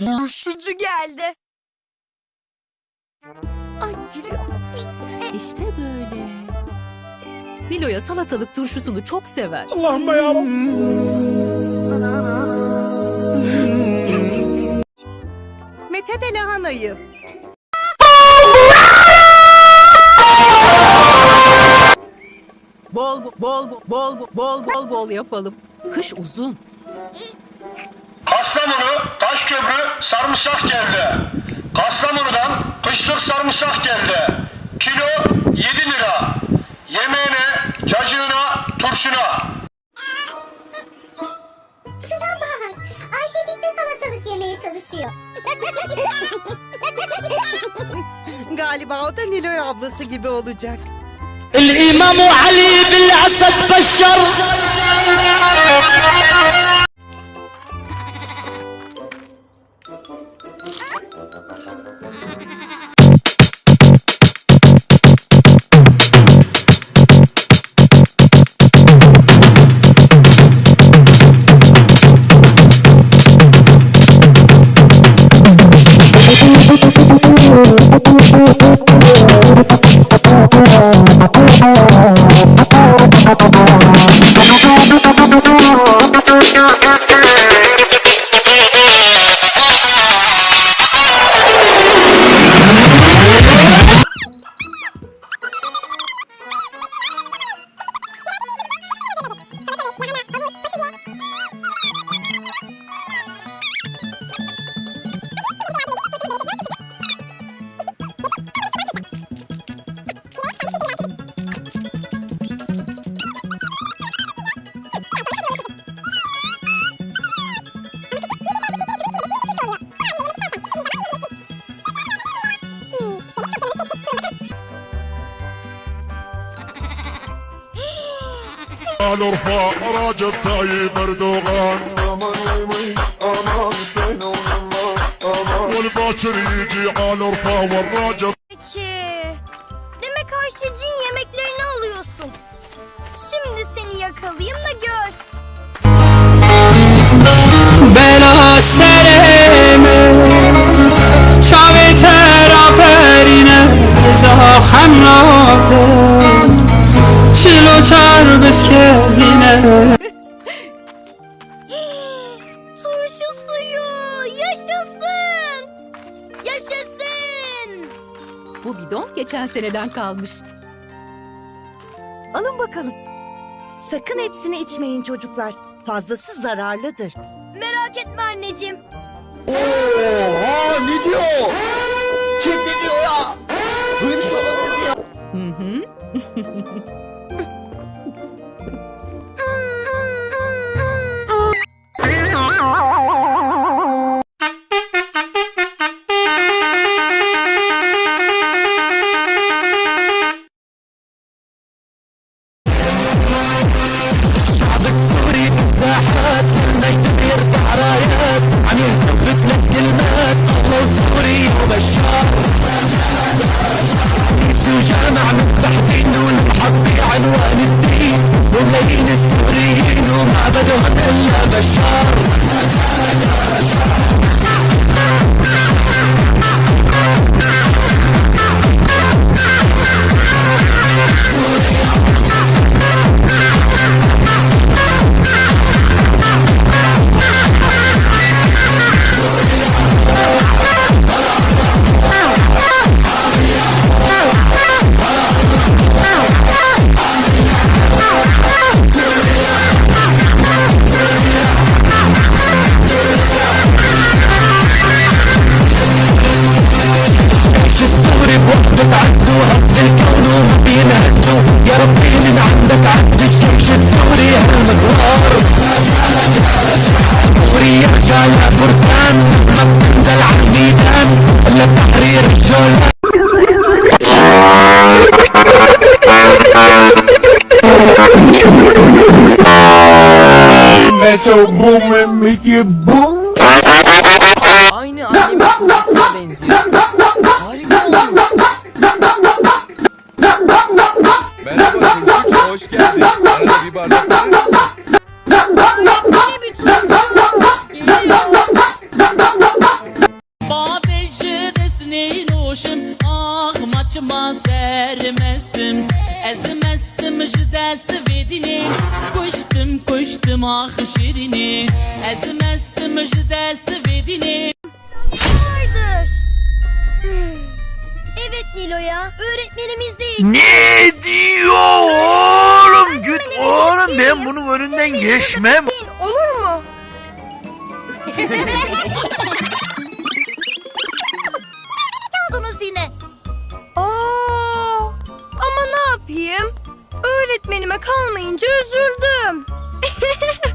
Turşucu geldi. Ay gülüyor musunuz? İşte böyle. Nilo'ya salatalık turşusunu çok sever. Mete de lahanayı. Bol bol bol bol bol bol bol yapalım. Kış uzun. Kastamonu Taşköprü sarımsak geldi. Kastamonu'dan kışlık sarımsak geldi. Kilo 7 lira. Yemeğine, cacığına, turşuna. Şuna bak. Ayşecik de salatalık yemeye çalışıyor. Galiba o da Niloy ablası gibi olacak. الإمام علي بالأسد بشر の على ارفع راجل طيب اردوغان والباشر يجي على ارفع والراجل Peki. Demek Ayşecik'in yemeklerini alıyorsun. Şimdi seni yakalayayım da gör. بلا سرم شاوی ترا پرینه زاخم راته چلو Yaz kezine Turşu suyu yaşasın. Yaşasın. Bu bidon geçen seneden kalmış. Alın bakalım. Sakın hepsini içmeyin çocuklar. Fazlası zararlıdır. Merak etme anneciğim. Oha ne diyor? Kedi diyor ya. Böyle bir olabilir ya? Hı hı. metal boom and make it boom. Aynı annemin sesine benziyor. Harika olmuş. Merhaba çocuk, hoş geldin. Arada bir bardak verir misin? Böyle bir tuhaflık geliyor. Babişi desteneyin hoşum. Ah maçıma sermestim. Ezmestim. Kuştum şu dəst vedini. Kuştum kuştum ahı şirini. Əzim əstim şu Vardır. Hmm. Evet Nilo'ya öğretmenimiz değil. Ne diyor oğlum? Git oğlum ben bunun önünden geçmem. Olur mu? öğretmenime kalmayınca üzüldüm.